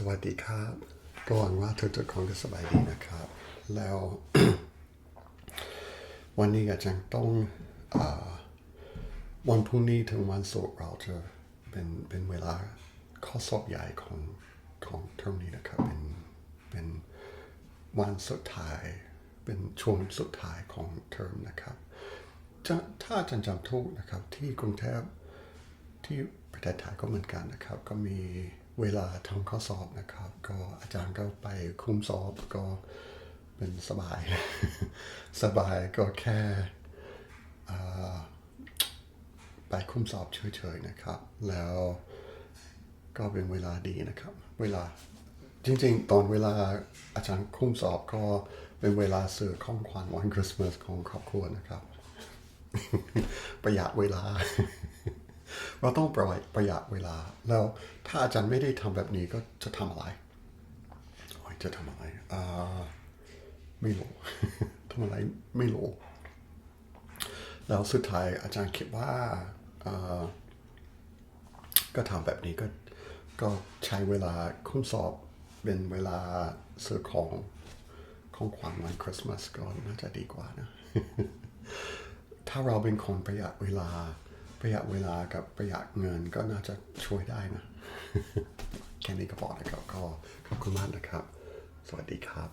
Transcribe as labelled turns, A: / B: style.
A: สวัสดีครับก็หวังว่าทุกๆคนจะสบายดีนะครับ แล้ว วันนี้อาจารย์ต้องอวันพรุ่งนี้ถึงวันศุกร์เราจะเป็นเป็นเวลาข้อสอบใหญ่ของของเทอมนี้นะครับ เป็นเป็นวันสุดท้าย เป็นช่วงสุดท้ายของเทอมนะครับถ้าอาจารย์จำถูกนะครับที่กรุงเทพที่ประเทศไทยก็เหมือนกันนะครับ ก็มี เวลาทำข้อสอบนะครับ ก็อาจารย์ก็ไปคุมสอบก็เป็นสบาย สบายก็แค่ไปคุมสอบเฉยๆนะครับ แล้วก็เป็นเวลาดีนะครับ เวลาจริงๆ ตอนเวลาอาจารย์คุมสอบก็เป็นเวลาซื้อของขวัญวันคริสต์มาสของครอบครัวนะครับ ประหยัดเวลา เราต้องประหยัดประหยัดเวลา แล้วถ้าอาจารย์ไม่ได้ทำแบบนี้ก็จะทำอะไรจะทำอะไรอ่าไม่รู้ทำอะไรไม่รู้ แล้วสุดท้ายอาจารย์คิดว่าอ่าก็ทำแบบนี้ก็ก็ใช้เวลาคุ้มสอบเป็นเวลาซื้อของของขวัญวันคริสต์มาสก็น่าจะดีกว่านะ ถ้าเราเป็นคนประหยัดเวลา ประหยัดเวลากับประหยัดเงินก็น่าจะช่วยได้นะ แค่นี้ก็พอนะครับก็ขอบคุณมากนะครับ สวัสดีครับ